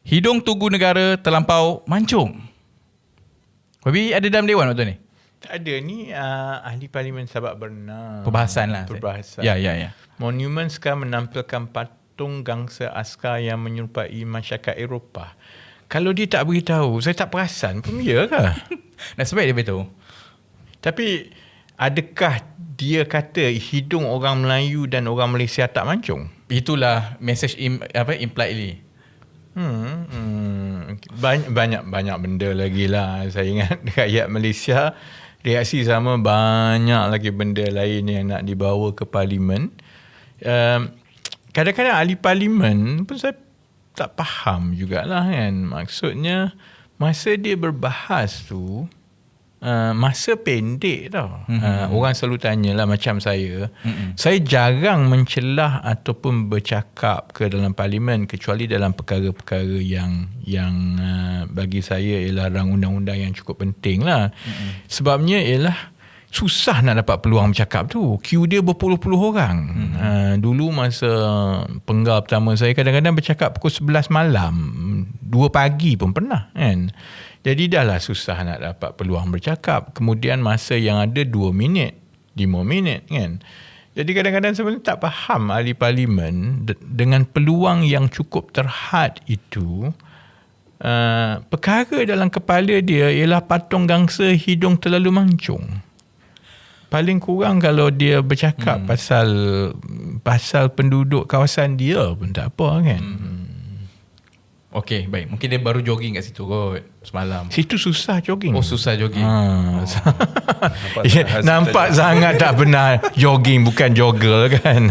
Hidung Tugu Negara terlampau mancung. Wabi ada dalam dewan waktu ni? Tak ada ni uh, ahli parlimen Sabak Berna. Perbahasan lah. Perbahasan. Ya, ya, ya. Monumen sekarang menampilkan patung gangsa askar yang menyerupai masyarakat Eropah. Kalau dia tak beritahu, saya tak perasan pun ya ke? Nasib baik dia beritahu. Tapi adakah dia kata hidung orang Melayu dan orang Malaysia tak mancung? Itulah message im, apa impliedly. Hmm, hmm. Banyak, banyak banyak benda lagi lah. Saya ingat rakyat Malaysia reaksi sama banyak lagi benda lain yang nak dibawa ke parlimen. Um, kadang-kadang ahli parlimen pun saya tak faham jugalah kan. Maksudnya masa dia berbahas tu Uh, masa pendek tau. Mm-hmm. Uh, orang selalu tanya lah macam saya. Mm-hmm. Saya jarang mencelah ataupun bercakap ke dalam parlimen kecuali dalam perkara-perkara yang yang uh, bagi saya ialah rang undang-undang yang cukup penting lah. Mm-hmm. Sebabnya ialah susah nak dapat peluang bercakap tu. Queue dia berpuluh-puluh orang. Mm-hmm. Uh, dulu masa penggal pertama saya kadang-kadang bercakap pukul 11 malam. 2 pagi pun pernah kan. Jadi dah lah susah nak dapat peluang bercakap. Kemudian masa yang ada 2 minit, 5 minit kan. Jadi kadang-kadang sebenarnya tak faham ahli parlimen dengan peluang yang cukup terhad itu. Uh, perkara dalam kepala dia ialah patung gangsa hidung terlalu mancung. Paling kurang kalau dia bercakap hmm. pasal pasal penduduk kawasan dia pun tak apa kan. Hmm. Okey, baik. Mungkin dia baru jogging kat situ kot semalam. Situ susah jogging. Oh, susah jogging. Ha. Oh. nampak, ya, nampak sangat tak benar jogging bukan jogger kan.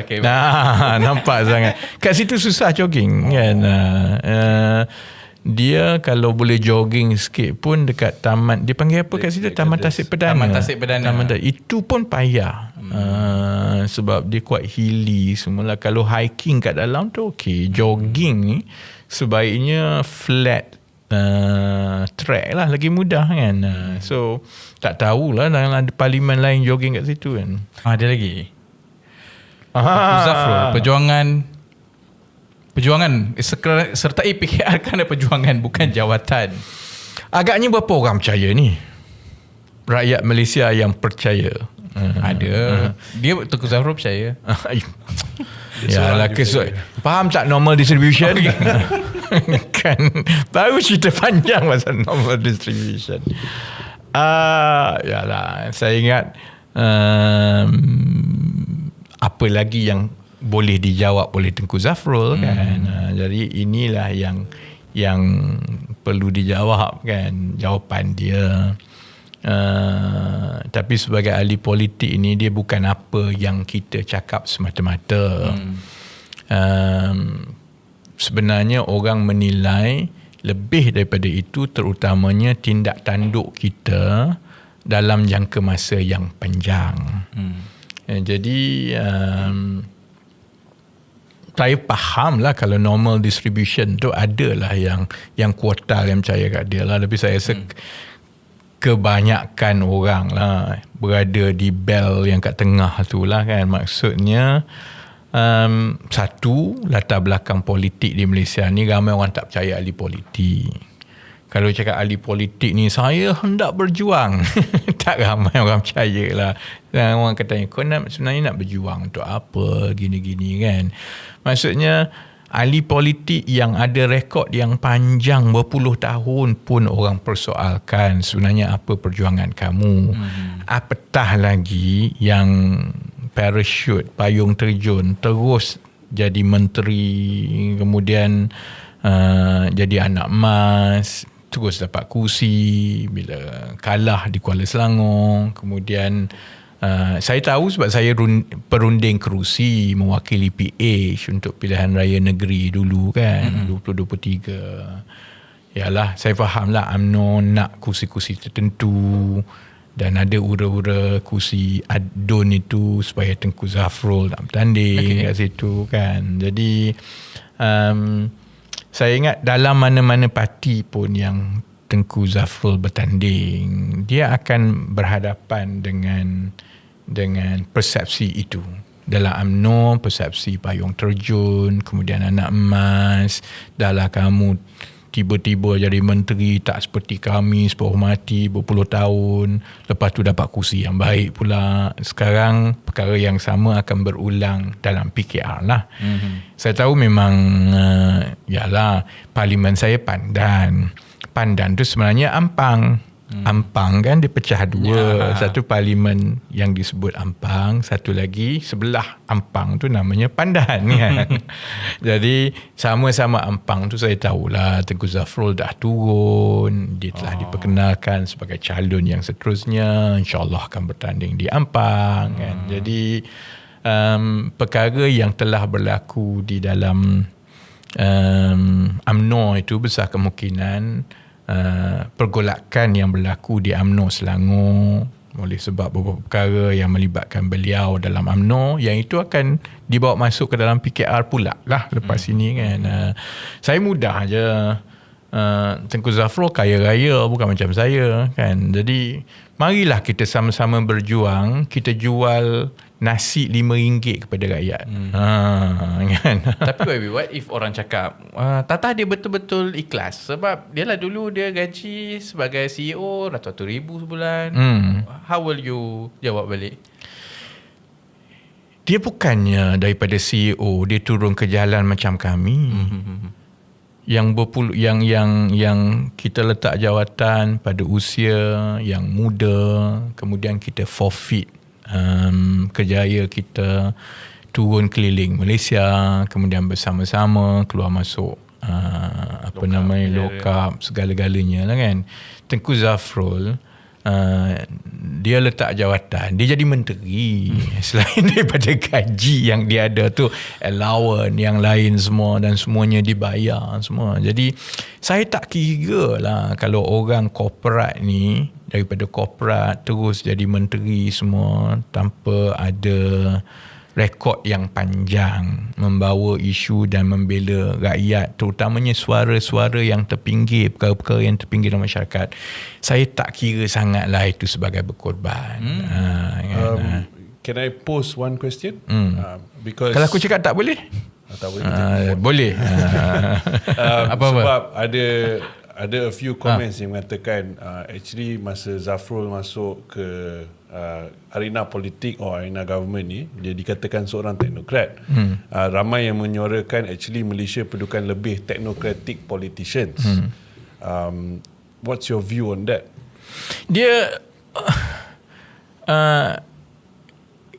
okay, nah, nampak sangat. Kat situ susah jogging oh. kan. Uh, dia kalau boleh jogging sikit pun dekat taman dia panggil apa kat situ taman tasik perdana taman tasik perdana taman tasik. itu pun payah hmm. uh, sebab dia kuat hilly semula kalau hiking kat dalam tu okey jogging ni sebaiknya flat uh, track lah lagi mudah kan uh, so tak tahulah dalam ada parlimen lain jogging kat situ kan ah, ada lagi ah. Zafrul perjuangan perjuangan sertai PKR kerana perjuangan bukan jawatan. Agaknya berapa orang percaya ni? Rakyat Malaysia yang percaya. Uh, ada. Uh. Dia Tengku Zafrul percaya. ya lah kesuai. Faham tak normal distribution? Okay. kan baru cerita panjang pasal normal distribution. Ah, uh, yalah, saya ingat um, apa lagi yang boleh dijawab oleh Tengku Zafrul hmm. kan. Uh, jadi inilah yang yang perlu dijawab kan jawapan dia. Uh, tapi sebagai ahli politik ini dia bukan apa yang kita cakap semata-mata. Hmm. Um, sebenarnya orang menilai lebih daripada itu terutamanya tindak tanduk kita dalam jangka masa yang panjang. Hmm. Uh, jadi um, saya faham lah kalau normal distribution tu ada lah yang yang kuota yang percaya kat dia lah tapi saya rasa hmm. Kebanyakan orang lah berada di bell yang kat tengah tu lah kan. Maksudnya um, satu latar belakang politik di Malaysia ni ramai orang tak percaya ahli politik. Kalau cakap ahli politik ni saya hendak berjuang. Tak ramai orang percaya lah. Dan orang kata kau nak sebenarnya nak berjuang untuk apa? Gini-gini kan. Maksudnya ahli politik yang ada rekod yang panjang berpuluh tahun pun orang persoalkan sebenarnya apa perjuangan kamu hmm. apatah lagi yang parachute payung terjun terus jadi menteri kemudian uh, jadi anak mas terus dapat kursi bila kalah di Kuala Selangor kemudian uh, saya tahu sebab saya run, perunding kerusi mewakili PH untuk pilihan raya negeri dulu kan mm-hmm. 2023 yalah saya faham lah UMNO nak kursi-kursi tertentu dan ada ura-ura kursi adun itu supaya Tengku Zafrul nak bertanding okay. kat situ kan jadi um, saya ingat dalam mana-mana parti pun yang Tengku Zafrul bertanding dia akan berhadapan dengan dengan persepsi itu. Dalam UMNO persepsi payung terjun kemudian anak emas dahlah kamu tiba-tiba jadi menteri tak seperti kami sepuh mati berpuluh tahun lepas tu dapat kursi yang baik pula. Sekarang perkara yang sama akan berulang dalam PKR lah. Mm-hmm. saya tahu memang uh, yalah parlimen saya pandan pandan tu sebenarnya ampang Hmm. Ampang kan dia pecah dua. Ya. Satu parlimen yang disebut Ampang, satu lagi sebelah Ampang tu namanya Pandan kan. Jadi sama-sama Ampang tu saya tahulah Tengku Zafrul dah turun, dia telah oh. diperkenalkan sebagai calon yang seterusnya, insya-Allah akan bertanding di Ampang kan. hmm. kan. Jadi um, perkara yang telah berlaku di dalam um, UMNO itu besar kemungkinan Uh, pergolakan yang berlaku di AMNO Selangor oleh sebab beberapa perkara yang melibatkan beliau dalam AMNO yang itu akan dibawa masuk ke dalam PKR pula lah lepas hmm. ini kan uh, saya mudah aja uh, Tengku Zafro kaya raya bukan macam saya kan jadi marilah kita sama-sama berjuang kita jual nasi RM5 kepada rakyat. Hmm. Ha, kan? Tapi baby, what if orang cakap uh, Tata dia betul-betul ikhlas sebab dia lah dulu dia gaji sebagai CEO ratus-ratus ribu sebulan. Hmm. How will you jawab balik? Dia bukannya daripada CEO dia turun ke jalan macam kami. Hmm. Yang berpuluh yang yang yang kita letak jawatan pada usia yang muda, kemudian kita forfeit um, kejaya kita turun keliling Malaysia kemudian bersama-sama keluar masuk uh, apa lokap, namanya ya, lokap ya. segala-galanya lah kan Tengku Zafrul uh, dia letak jawatan dia jadi menteri hmm. selain daripada gaji yang dia ada tu allowance yang lain semua dan semuanya dibayar semua jadi saya tak kira lah kalau orang korporat ni daripada korporat terus jadi menteri semua tanpa ada rekod yang panjang membawa isu dan membela rakyat terutamanya suara-suara yang terpinggir perkara-perkara yang terpinggir dalam masyarakat. Saya tak kira sangatlah itu sebagai berkorban. Hmm. ha, kan? um, can I pose one question? Hmm. uh, because kalau aku cakap tak boleh? Uh, tak boleh. Uh, boleh. Uh, apa-apa? sebab ada ada a few comments ha. yang mengatakan uh, actually masa Zafrul masuk ke uh, arena politik atau arena government ni dia dikatakan seorang teknokrat hmm. uh, ramai yang menyuarakan actually Malaysia perlukan lebih technocratic politicians hmm. um, what's your view on that dia uh,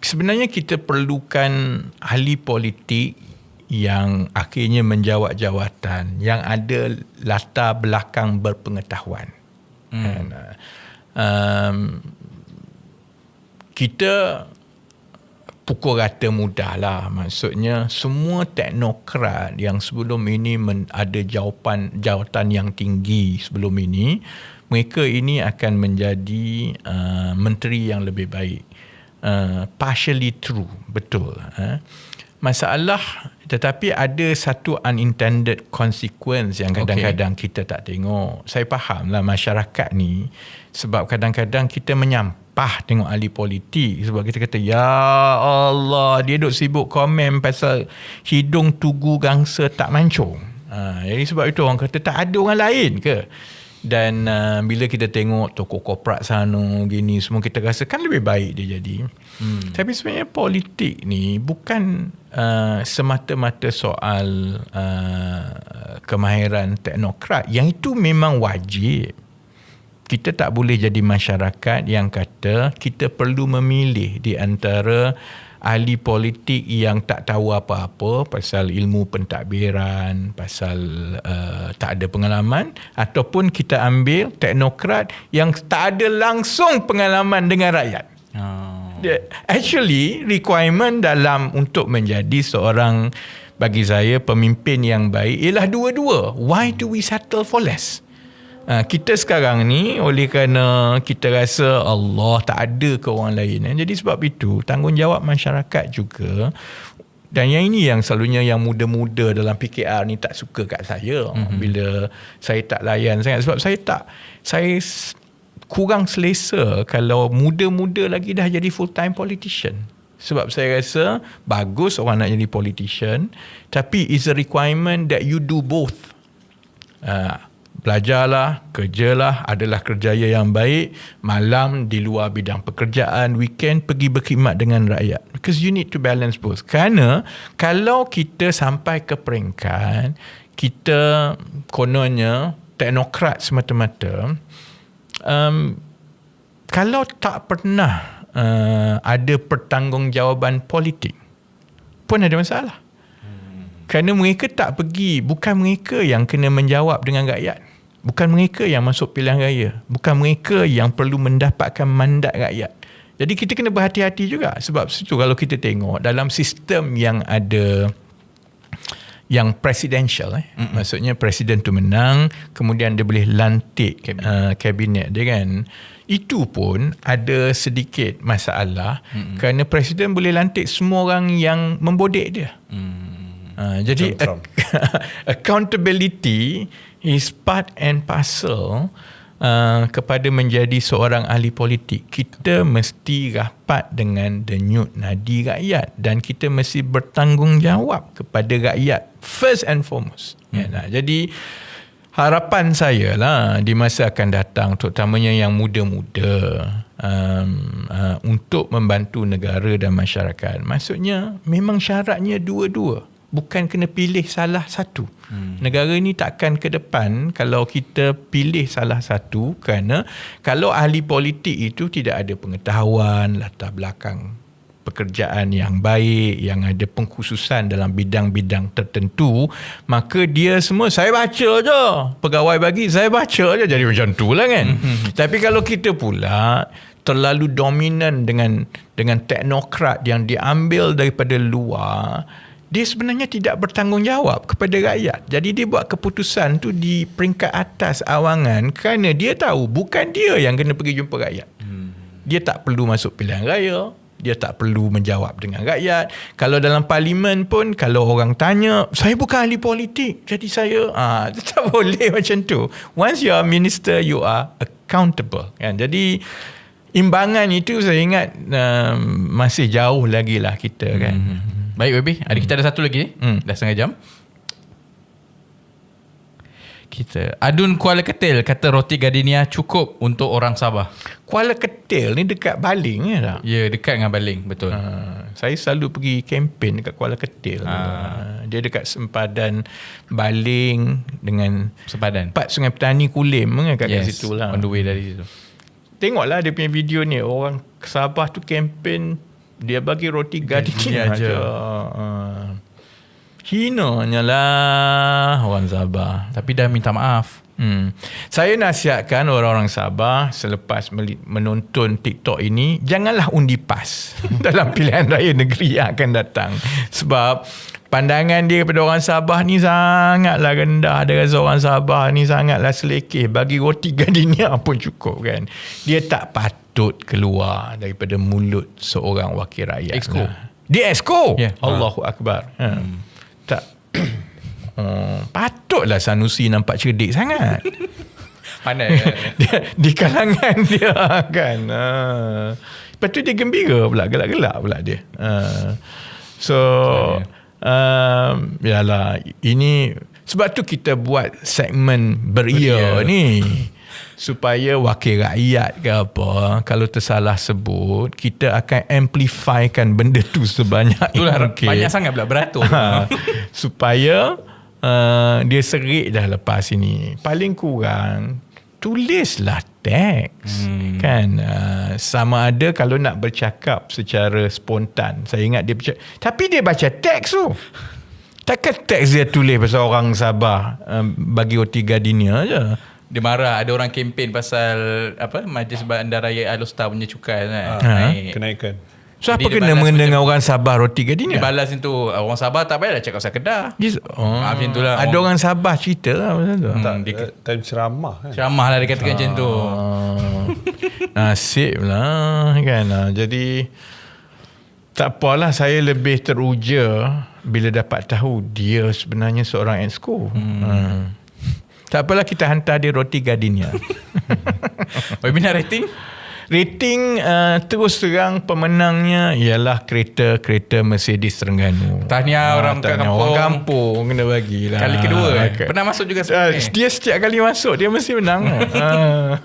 sebenarnya kita perlukan ahli politik yang akhirnya menjawat jawatan yang ada latar belakang berpengetahuan. Hmm. And, uh, um, kita pukul rata mudah lah. Maksudnya semua teknokrat yang sebelum ini men- ada jawapan jawatan yang tinggi sebelum ini, mereka ini akan menjadi uh, menteri yang lebih baik. Uh, partially true, betul. Uh. Masalah tetapi ada satu unintended consequence yang kadang-kadang okay. kita tak tengok. Saya faham lah masyarakat ni sebab kadang-kadang kita menyampah tengok ahli politik sebab kita kata ya Allah dia duk sibuk komen pasal hidung tugu gangsa tak mancung. Ha, jadi sebab itu orang kata tak ada orang lain ke? Dan uh, bila kita tengok toko korporat sana gini semua kita rasa kan lebih baik dia jadi. Hmm. Tapi sebenarnya politik ni bukan uh, semata-mata soal uh, kemahiran teknokrat. Yang itu memang wajib. Kita tak boleh jadi masyarakat yang kata kita perlu memilih di antara ahli politik yang tak tahu apa-apa pasal ilmu pentadbiran, pasal uh, tak ada pengalaman ataupun kita ambil teknokrat yang tak ada langsung pengalaman dengan rakyat. Oh. Actually requirement dalam untuk menjadi seorang bagi saya pemimpin yang baik ialah dua-dua. Why do we settle for less? Ha, kita sekarang ni oleh kerana kita rasa Allah tak ada ke orang lain. Eh? Jadi sebab itu tanggungjawab masyarakat juga dan yang ini yang selalunya yang muda-muda dalam PKR ni tak suka kat saya mm-hmm. bila saya tak layan sangat sebab saya tak saya kurang selesa kalau muda-muda lagi dah jadi full time politician Sebab saya rasa bagus orang nak jadi politician tapi it's a requirement that you do both. Uh, belajarlah, kerjalah, adalah kerjaya yang baik, malam di luar bidang pekerjaan, weekend pergi berkhidmat dengan rakyat. Because you need to balance both. Kerana kalau kita sampai ke peringkat, kita kononnya teknokrat semata-mata, um, kalau tak pernah uh, ada pertanggungjawaban politik, pun ada masalah. Kerana mereka tak pergi, bukan mereka yang kena menjawab dengan rakyat. Bukan mereka yang masuk pilihan raya. Bukan mereka yang perlu mendapatkan mandat rakyat. Jadi kita kena berhati-hati juga. Sebab situ kalau kita tengok dalam sistem yang ada yang presidential eh. Mm-hmm. Maksudnya presiden tu menang, kemudian dia boleh lantik kabinet, uh, kabinet dia kan. Itu pun ada sedikit masalah mm-hmm. kerana presiden boleh lantik semua orang yang membodek dia. Mm. Uh, jadi accountability is part and parcel uh, kepada menjadi seorang ahli politik. Kita mesti rapat dengan denyut nadi rakyat dan kita mesti bertanggungjawab kepada rakyat first and foremost. Ya, hmm. Ya, nah, jadi harapan saya lah di masa akan datang terutamanya yang muda-muda um, uh, untuk membantu negara dan masyarakat. Maksudnya memang syaratnya dua-dua bukan kena pilih salah satu. Hmm. Negara ni takkan ke depan kalau kita pilih salah satu kerana kalau ahli politik itu tidak ada pengetahuan latar belakang pekerjaan yang baik yang ada pengkhususan dalam bidang-bidang tertentu maka dia semua saya baca je pegawai bagi saya baca je jadi macam tu lah kan hmm. tapi kalau kita pula terlalu dominan dengan dengan teknokrat yang diambil daripada luar dia sebenarnya tidak bertanggungjawab kepada rakyat. Jadi dia buat keputusan tu di peringkat atas awangan kerana dia tahu bukan dia yang kena pergi jumpa rakyat. Hmm. Dia tak perlu masuk pilihan raya, dia tak perlu menjawab dengan rakyat. Kalau dalam parlimen pun kalau orang tanya, saya bukan ahli politik, jadi saya ah tak boleh macam tu. Once you are minister, you are accountable. Kan? Jadi imbangan itu saya ingat um, masih jauh lagi lah kita kan. Hmm. Baik baby, ada kita ada satu lagi hmm. Dah setengah jam kita Adun Kuala Ketil kata roti gardenia cukup untuk orang Sabah. Kuala Ketil ni dekat Baling ya tak? Ya, dekat dengan Baling, betul. Ha, saya selalu pergi kempen dekat Kuala Ketil. Ha. Dia dekat sempadan Baling dengan sempadan. Pat Sungai Petani Kulim kan kat yes, situ lah. On the way dari situ. Tengoklah dia punya video ni orang Sabah tu kempen dia bagi roti gardenia aja. Uh, hinanya lah orang Sabah. Tapi dah minta maaf. Hmm. Saya nasihatkan orang-orang Sabah selepas menonton TikTok ini janganlah undi PAS dalam pilihan raya negeri yang akan datang sebab pandangan dia kepada orang Sabah ni sangatlah rendah dia rasa orang Sabah ni sangatlah selekeh bagi roti gardenia pun cukup kan dia tak patut keluar daripada mulut seorang wakil rakyat. Exco. Lah. Dia exco. Yeah. Allahu akbar. Hmm. Tak hmm, patutlah Sanusi nampak cerdik sangat. Pandai. Ya. dia, di kalangan dia kan. Ha. Lepas tu dia gembira pula, gelak-gelak pula dia. Ha. So, um, yalah, ini sebab tu kita buat segmen beria, beria. ni supaya wakil rakyat ke apa kalau tersalah sebut kita akan amplifykan benda tu sebanyak Itulah mungkin. banyak sangat pula beratur ha, supaya uh, dia serik dah lepas ini. Paling kurang tulislah teks. Hmm. kan? Uh, sama ada kalau nak bercakap secara spontan. Saya ingat dia bercakap tapi dia baca teks tu. Takkan teks dia tulis pasal orang Sabah um, bagi OT Gardenia je dia marah. Ada orang kempen pasal apa majlis bandaraya Alostar punya cukai kan. Ha. naik. kenaikan so Jadi apa kena mengenai orang Sabah roti ke dia balas itu orang Sabah tak payahlah cakap pasal Kedah. Yes. oh. macam tu lah. Ada orang, orang Sabah cerita lah macam tu. Hmm, tak, dia, time ceramah kan. Ceramah lah dia katakan macam tu. Nasib lah kan? Jadi tak apalah saya lebih teruja bila dapat tahu dia sebenarnya seorang exco. Hmm. hmm. Tak apalah kita hantar dia roti gardenia. Webinar rating? rating uh, terus terang pemenangnya ialah kereta-kereta Mercedes Terengganu. Tahniah orang kat tahniah. kampung. Orang kampung kena bagilah. Kali kedua eh. Okay. Pernah masuk juga Ah, sebelum ni. dia setiap kali masuk dia mesti menang. Ah.